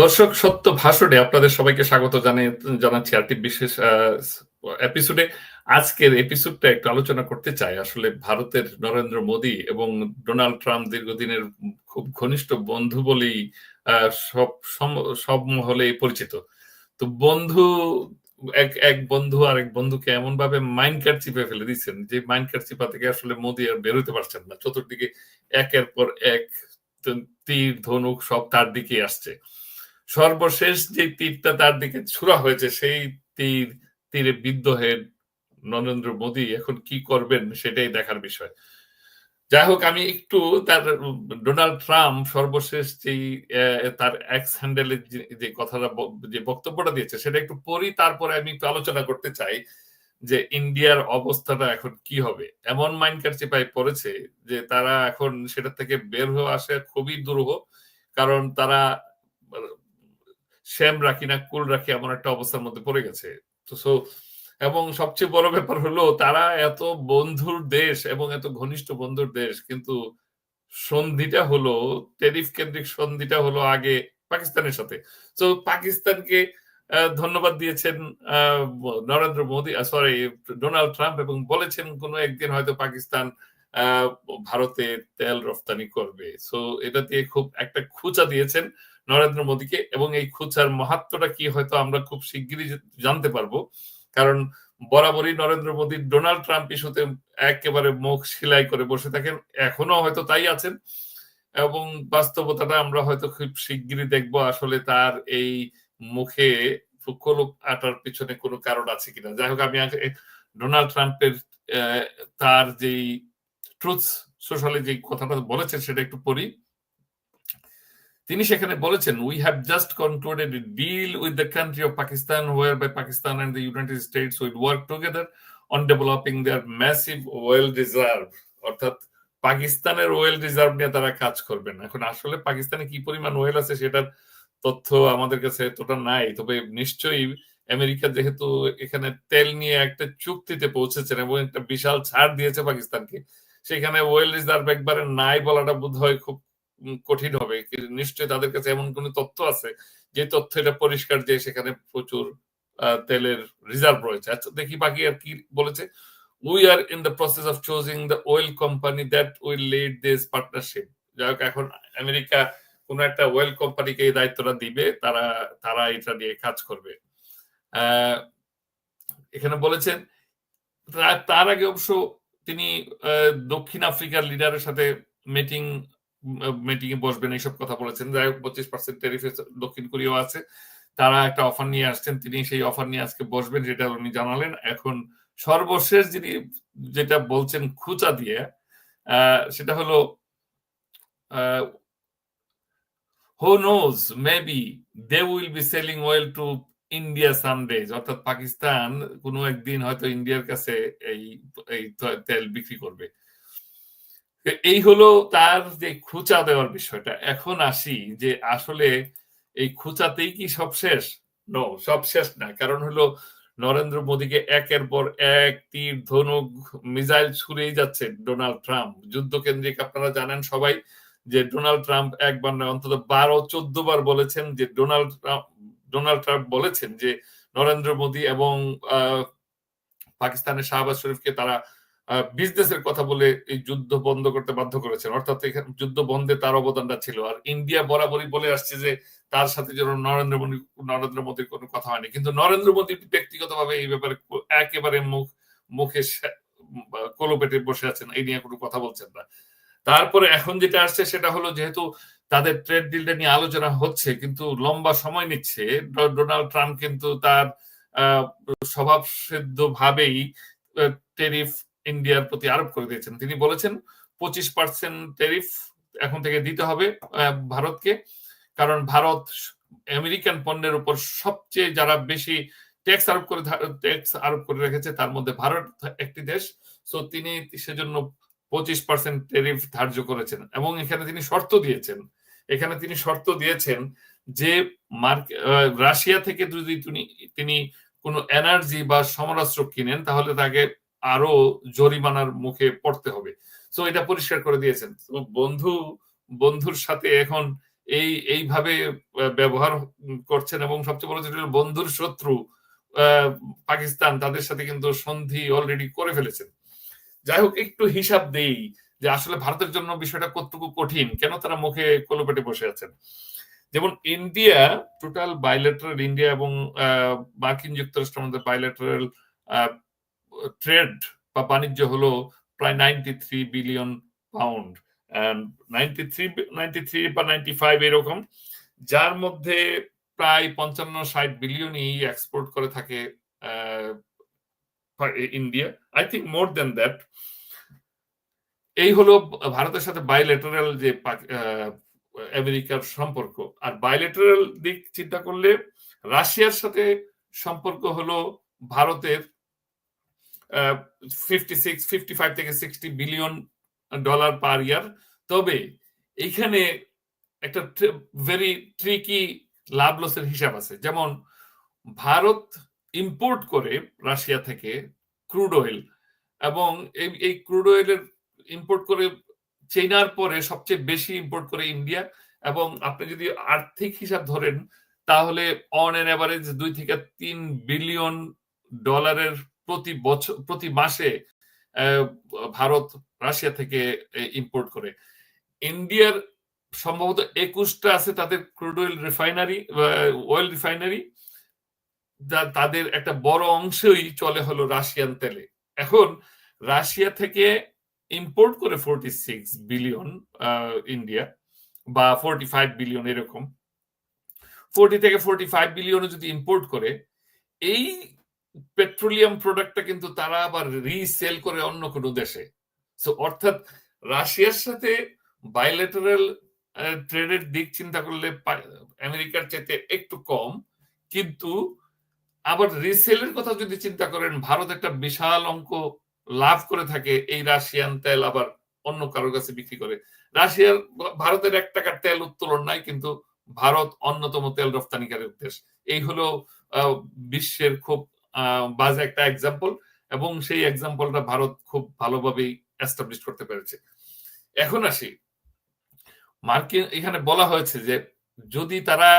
দর্শক, সত্য ভাষণে আপনাদের সবাইকে স্বাগত জানিয়ে, জানাচ্ছি আরটি বিশেষ এপিসোডে আজকের এপিসোডটা একটু আলোচনা করতে চাই। আসলে ভারতের নরেন্দ্র মোদী এবং ডোনাল্ড ট্রাম্প দীর্ঘদিনের খুব ঘনিষ্ঠ বন্ধু বলেই সব সব মহলে পরিচিত। তো বন্ধু, এক এক বন্ধু আর এক বন্ধুকে এমন ভাবে মাইন্ড কার্ড চিপে ফেলে দিচ্ছেন যে মাইন্ড কার্ড চিপা থেকে আসলে মোদী আর বেরোতে পারছেন না। চতুর্দিকে একের পর এক তীর, ধনুক সব তার দিকে আসছে। সর্বশেষ যে তীরটা তার দিকে ছুড়া হয়েছে, সেই তীর, তীরে বিদ্ধ হয়ে নরেন্দ্র মোদী এখন কি করবেন সেটাই দেখার বিষয়। যাই হোক, আমি একটু তার, ডোনাল্ড ট্রাম্প সর্বশেষ যেই তার এক্স হ্যান্ডেলে যে কথাটা যে বক্তব্যটা দিয়েছে, সেটা একটু পড়ি, তারপরে আমি একটু আলোচনা করতে চাই যে ইন্ডিয়ার অবস্থাটা এখন কি হবে। এমন মাইন্ড চেপাই পড়েছে যে তারা এখন সেটা থেকে বের হয়ে আসে খুবই দুরূহ, কারণ তারা শ্যাম রাখি না, কুল রাখি এমন একটা অবস্থার মধ্যে পড়ে গেছে। তো সো এবং সবচেয়ে বড় ব্যাপার হলো, তারা এত বন্ধুর দেশ এবং এত ঘনিষ্ঠ বন্ধুর দেশ, কিন্তু সন্ধিটা হলো, টেরিফ কেন্দ্রিক সন্ধিটা হলো আগে পাকিস্তানের সাথে। তো, পাকিস্তানকে ধন্যবাদ দিয়েছেন Narendra Modi sorry Donald Trump এবং বলেছেন কোনো একদিন হয়তো পাকিস্তান ভারতে তেল রফতানি করবে। সো এটা দিয়ে খুব একটা খুচা দিয়েছেন। নরেন্দ্র মোদীকে এবং এই খুচার মাহাত্মটা কি হয়তো আমরা খুব শিগগিরই জানতে পারব। কারণ বরাবরই নরেন্দ্র মোদী ডোনাল্ড ট্রাম্প ইস্যুতে একেবারে মুখ সিলাই করে বসে থাকেন এখনও হয়তো তাই আছেন। এবং বাস্তবতাটা আমরা হয়তো খুব শিগগিরই দেখব আসলে তার এই মুখে কলুপ আটার পিছনে কোনো কারণ আছে কিনা। যাই হোক, আমি ডোনাল্ড ট্রাম্পের তার যেই ট্রুথ সোশ্যালে যে কথাটা বলেছেন সেটা একটু পড়ি। তিনি সেখানে বলেছেন we have just concluded deal with the country of Pakistan war by Pakistan and the United States will work together on developing their massive oil reserve অর্থাৎ পাকিস্তানের ওয়েল রিজার্ভ নিয়ে তারা কাজ করবেন। এখন আসলে পাকিস্তানে কি পরিমাণ ওয়েল আছে সেটার তথ্য আমাদের কাছে এতটা নাই। তবে নিশ্চয়ই আমেরিকা যেহেতু এখানে তেল নিয়ে একটা চুক্তিতে পৌঁছেছেন এবং একটা বিশাল ছাড় দিয়েছে পাকিস্তানকে, সেখানে ওয়েল রিজার্ভ একবারে নাই বলাটা বোধ হয় খুব কঠিন হবে। নিশ্চয়ই তাদের কাছে এমন কোন তথ্য আছে? যে তথ্য এটা পরিষ্কার যে সেখানে প্রচুর তেলের রিজার্ভ রয়েছে। আচ্ছা দেখি বাকি আর কি বলেছে। We are in the process of choosing the oil company that will lead this partnership যাই হোক, এখন আমেরিকা কোন একটা ওয়েল কোম্পানিকে এই দায়িত্বটা দিবে, তারা তারা এটা নিয়ে কাজ করবে। এখানে বলেছেন তার আগে অবশ্য তিনি দক্ষিণ আফ্রিকার লিডারের সাথে মিটিং মিটিং বসবেন, এইসব কথা বলেছেন। যাই হোক পার্সেন্ট ট্যারিফে দক্ষিণ কোরিয়াও আছে। তারা একটা অফার নিয়ে আসছেন, তিনি সেই অফার নিয়ে আজকে বসবেন, যেটা উনি জানালেন। এখন সর্বশেষ যিনি যেটা বলছেন খুচা দিয়ে সেটা হলো who knows maybe they will be selling oil to India someday অর্থাৎ পাকিস্তান কোনো একদিন হয়তো ইন্ডিয়ার কাছে এই তেল বিক্রি করবে। এই হলো তার যে খুচা দেওয়ার বিষয়টা। এখন আসি যে আসলে এই খুচাতেই কি সব শেষ? নো সব শেষ না। কারণ হলো নরেন্দ্র মোদীকে একের পর এক তীর, ধনুক, মিসাইল ছুড়েই যাচ্ছে ডোনাল্ড ট্রাম্প। যুদ্ধ কেন্দ্রিক আপনারা জানেন সবাই যে ডোনাল্ড ট্রাম্প একবার নয়, অন্তত বারো, চোদ্দ বার বলেছেন যে ডোনাল্ড ট্রাম্প ডোনাল্ড ট্রাম্প বলেছেন যে নরেন্দ্র মোদী এবং পাকিস্তানের শাহবাজ শরীফকে তারা বিজনেসের কথা বলে এই যুদ্ধ বন্ধ করতে বাধ্য করেছেন। অর্থাৎ যুদ্ধ বন্ধে তার অবদানটা ছিল। আর ইন্ডিয়া বরাবরই বলে আসছে যে, তার সাথে যেন নরেন্দ্র মোদী, নরেন্দ্র মোদীর কোনো কথা হয়নি। কিন্তু নরেন্দ্র মোদী ব্যক্তিগতভাবে এই ব্যাপারে একেবারে মুখ, মুখে কলোপেটে বসে আছেন। এই নিয়ে কোনো কথা বলছেন না। তারপরে এখন যেটা আসছে সেটা হলো যেহেতু তাদের ট্রেড ডিলটা নিয়ে আলোচনা হচ্ছে, কিন্তু লম্বা সময় নিচ্ছে। ডোনাল্ড ট্রাম্প কিন্তু তার স্বভাব সিদ্ধ ভাবেই টেরিফ ইন্ডিয়ার প্রতি আরোপ করে দিয়েছেন। তিনি বলেছেন, পঁচিশ পার্সেন্ট টেরিফ এখন থেকে দিতে হবে ভারতকে। কারণ ভারত আমেরিকান পণ্যের উপর সবচেয়ে যারা বেশি ট্যাক্স আরোপ করে ট্যাক্স আরোপ করে রেখেছে, তার মধ্যে ভারত একটি দেশ। সো তিনি সেজন্য পঁচিশ পার্সেন্ট টেরিফ ধার্য করেছেন এবং এখানে তিনি শর্ত দিয়েছেন। এখানে তিনি শর্ত দিয়েছেন যে রাশিয়া থেকে যদি তিনি তিনি কোনো এনার্জি বা সমরাস্ত্র কিনেন, তাহলে তাকে আরও জরিমানার মুখে পড়তে হবে। সো এটা পরিষ্কার করে দিয়েছেন। বন্ধু, বন্ধুর সাথে এখন এই, এইভাবে ব্যবহার করছেন এবং সবচেয়ে বড় যেটা বন্ধুর শত্রু পাকিস্তান তাদের সাথে কিন্তু সন্ধি অলরেডি করে ফেলেছেন। যাই হোক, একটু হিসাব দেই যে আসলে ভারতের জন্য বিষয়টা কতটুকু কঠিন, কেন তারা মুখে কলোপেটে বসে আছেন? যেমন ইন্ডিয়া টোটাল বাইলেটারাল ইন্ডিয়া এবং মার্কিন যুক্তরাষ্ট্রের মধ্যে বাইলেটারাল ট্রেড বা বাণিজ্য হলো প্রায় ninety three billion pound ninety three ninety three বা নাইনটি ফাইভ এরকম, যার মধ্যে প্রায় পঞ্চান্ন ষাট বিলিয়নই এক্সপোর্ট করে থাকে India I think more than that এই হলো ভারতের সাথে বাইলেটারাল যে আমেরিকার সম্পর্ক। আর বাইলেটারাল দিক চিন্তা করলে রাশিয়ার সাথে সম্পর্ক হলো ভারতের ফিফটি সিক্স ফিফটি ফাইভ থেকে sixty billion dollar per year তবে এইখানে একটা ভেরি ট্রিকি লাভ লসের হিসাব আছে। যেমন ভারত ইম্পোর্ট করে রাশিয়া থেকে ক্রুড অয়েল এবং এই ক্রুড অয়েলের ইম্পোর্ট করে চীনার পরে সবচেয়ে বেশি ইম্পোর্ট করে ইন্ডিয়া এবং আপনি যদি আর্থিক হিসাব ধরেন, তাহলে অন এন অ্যাভারেজ দুই থেকে তিন বিলিয়ন ডলারের প্রতি বছর, প্রতি মাসে ভারত, রাশিয়া থেকে ইম্পোর্ট করে। ইন্ডিয়ার সম্ভবত একুশটা আছে তাদের crude oil refinery oil refinery তাদের একটা বড় অংশই চলে হলো রাশিয়ান তেলে। এখন রাশিয়া থেকে ইম্পোর্ট করে ফোরটি সিক্স বিলিয়ন ইন্ডিয়া, বা ফোরটি ফাইভ বিলিয়ন এরকম। ফোরটি থেকে ফোরটি ফাইভ বিলিয়ন যদি ইম্পোর্ট করে, এই পেট্রোলিয়াম প্রোডাক্টটা কিন্তু তারা আবার রিসেল করে অন্য কোনো দেশে। সো অর্থাৎ রাশিয়ার সাথে বাইলেটারাল ট্রেডের দিক চিন্তা করলে আমেরিকার চাইতে একটু কম। কিন্তু আবার রিসেলের কথা যদি চিন্তা করেন, ভারত একটা বিশাল অঙ্ক লাভ করে থাকে এই রাশিয়ান তেল আবার অন্য কারোর কাছে বিক্রি করে। রাশিয়ার, ভারতের এক টাকার তেল উত্তোলন নাই, কিন্তু ভারত অন্যতম তেল রপ্তানিকারীর দেশ। এই হলো বিশ্বের খুব বাজে একটা এক্সাম্পল এবং সেই এক্সাম্পলটা ভারত খুব ভালোভাবেই এস্টাবলিশ করতে পেরেছে। এখন আসি। মার্কিন, এখানে বলা হয়েছে যে যদি তারা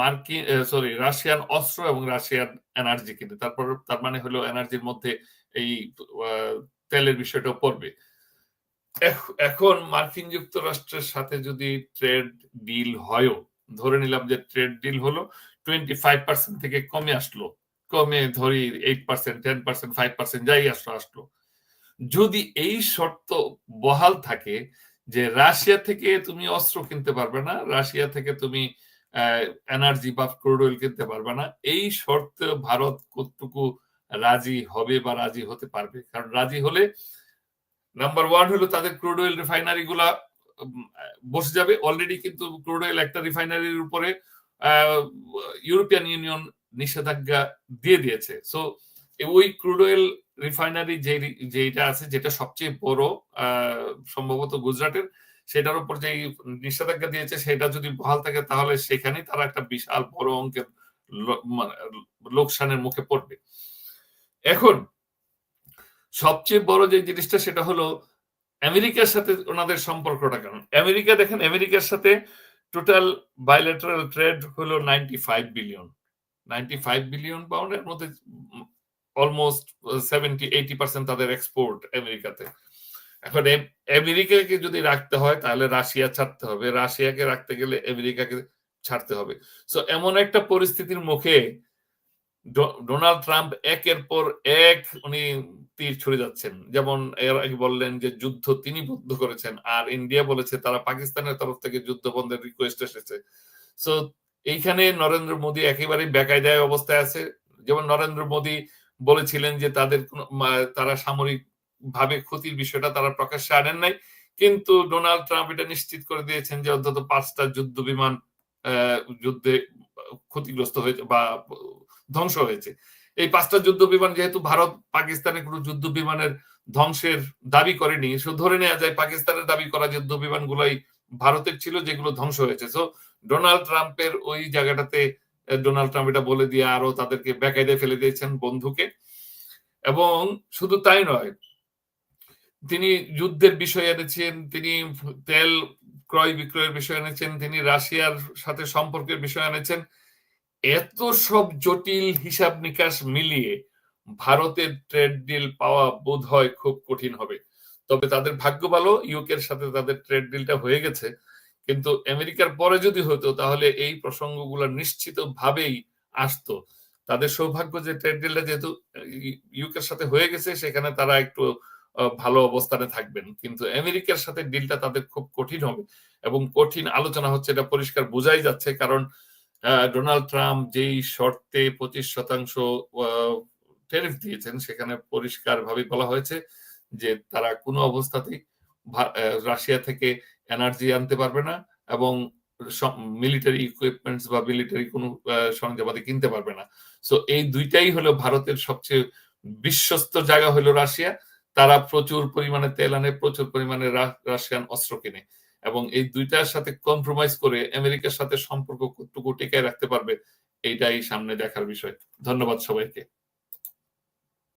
মার্কিন সরি রাশিয়ান অস্ত্র এবং রাশিয়ান এনার্জি কিনে, তারপর তার মানে হলো এনার্জির মধ্যে এই তেলের বিষয়টাও পড়বে। এখন মার্কিন যুক্তরাষ্ট্রের সাথে যদি ট্রেড ডিল হয়ও, ধরে নিলাম যে ট্রেড ডিল হলো টোয়েন্টি ফাইভ পার্সেন্ট থেকে কমে আসলো। কমে ধরি eight percent ten percent five percent যাই আসলো আসলো। যদি এই শর্ত বহাল থাকে যে রাশিয়া থেকে তুমি অস্ত্র কিনতে পারবে না, রাশিয়া থেকে তুমি এনার্জি বা ক্রুড অয়েল কিনতে পারবে না, এই শর্তে ভারত কতটুকু রাজি হবে বা রাজি হতে পারবে? কারণ রাজি হলে নাম্বার ওয়ান হলো তাদের ক্রুড অয়েল রিফাইনারি গুলা বসে যাবে। অলরেডি কিন্তু ক্রুড অয়েল একটা রিফাইনারির উপরে ইউরোপিয়ান ইউনিয়ন নিষেধাজ্ঞা দিয়ে দিয়েছে। সো ওই ক্রুড অয়েল রিফাইনারি যে যেটা আছে, যেটা সবচেয়ে বড় সম্ভবত গুজরাটের, সেটার উপর যে নিষেধাজ্ঞা দিয়েছে, সেটা যদি বহাল থাকে, তাহলে সেখানেই তারা একটা বিশাল বড় অঙ্কের মানে লোকসানের মুখে পড়বে। এখন, সবচেয়ে বড় যে জিনিসটা, সেটা হলো আমেরিকার সাথে ওনাদের সম্পর্কটা কেন আমেরিকা, দেখেন, আমেরিকার সাথে টোটাল বাইলেটারাল ট্রেড হলো ninety five billion ninety five billion পাউন্ডের মধ্যে অলমোস্ট সেভেন্টি এইটি পার্সেন্ট তাদের এক্সপোর্ট আমেরিকাতে। এখন আমেরিকাকে যদি রাখতে হয়, তাহলে রাশিয়া ছাড়তে হবে। রাশিয়াকে রাখতে গেলে আমেরিকাকে ছাড়তে হবে। সো এমন একটা পরিস্থিতির মুখে ডোনাল্ড ট্রাম্প একের পর এক উনি তীর ছুড়ে যাচ্ছেন। যেমন এর আগে বললেন যে যুদ্ধ তিনি বদ্ধ করেছেন, আর ইন্ডিয়া বলেছে তারা পাকিস্তানের তরফ থেকে যুদ্ধ বন্ধের রিকোয়েস্ট এসেছে। সো এইখানে নরেন্দ্র মোদী একেবারেই বেকায়দায় অবস্থায় আছে। যেমন নরেন্দ্র মোদী বলেছিলেন যে তাদের তারা সামরিক ভাবে ক্ষতির বিষয়টা তারা প্রকাশ্যে আনেন নাই। কিন্তু ডোনাল্ড ট্রাম্প এটা নিশ্চিত করে দিয়েছেন যে অন্তত পাঁচটা যুদ্ধ বিমান যুদ্ধে ক্ষতিগ্রস্ত হয়েছে বা ধ্বংস হয়েছে। এই পাঁচটা যুদ্ধ বিমান যেহেতু ভারত পাকিস্তানে কোনো যুদ্ধ বিমানের ধ্বংসের দাবি করেনি, সো ধরে নেওয়া যায় পাকিস্তানের দাবি করা যুদ্ধ বিমান গুলাই ভারতের ছিল যেগুলো ধ্বংস হয়েছে। সো ডোনাল্ড ট্রাম্পের ওই জায়গাটাতে ডোনাল্ড ট্রাম্প এটা বলে দিয়ে আরও তাদেরকে বেকায়দায় ফেলে দিয়েছেন বন্ধুকে। এবং শুধু তাই নয়, তিনি যুদ্ধের বিষয় এনেছেন, তিনি তেল ক্রয় বিক্রয়ের বিষয় এনেছেন, তিনি রাশিয়ার সাথে সম্পর্কের বিষয় এনেছেন। এত সব জটিল হিসাব নিকাশ মিলিয়ে ভারতের ট্রেড ডিল পাওয়া বোধ হয় খুব কঠিন হবে। তবে তাদের ভাগ্য ভালো ইউকের সাথে তাদের ট্রেড ডিলটা হয়ে গেছে। কিন্তু আমেরিকার পরে যদি হতো, তাহলে এই প্রসঙ্গগুলো নিশ্চিত ভাবেই আসতো। তাদের সৌভাগ্য যে ট্রেড ডিলটা যেহেতু ইউকের সাথে হয়ে গেছে, সেখানে তারা একটু ভালো অবস্থানে থাকবেন। কিন্তু আমেরিকার সাথে ডিলটা তাদের খুব কঠিন হবে এবং কঠিন আলোচনা হচ্ছে এটা পরিষ্কার বোঝাই যাচ্ছে। কারণ ডোনাল্ড ট্রাম্প যেই শর্তে পঁচিশ শতাংশ টেরিফ দিয়েছেন, সেখানে পরিষ্কার ভাবে বলা হয়েছে যে তারা কোনো অবস্থাতেই রাশিয়া থেকে এনার্জি আনতে পারবে না এবং মিলিটারি ইকুইপমেন্টস বা মিলিটারি কোনো সরঞ্জামাদি কিনতে পারবে না। সো এই দুইটাই হলো ভারতের সবচেয়ে বিশ্বস্ত জায়গা হলো রাশিয়া। তারা প্রচুর পরিমাণে তেল আনে, প্রচুর পরিমাণে রাশিয়ান অস্ত্র কিনে এবং এই দুইটার সাথে কম্প্রোমাইজ করে আমেরিকার সাথে সম্পর্ক কতটুকু টিকায় রাখতে পারবে, এইটাই সামনে দেখার বিষয়। ধন্যবাদ সবাইকে।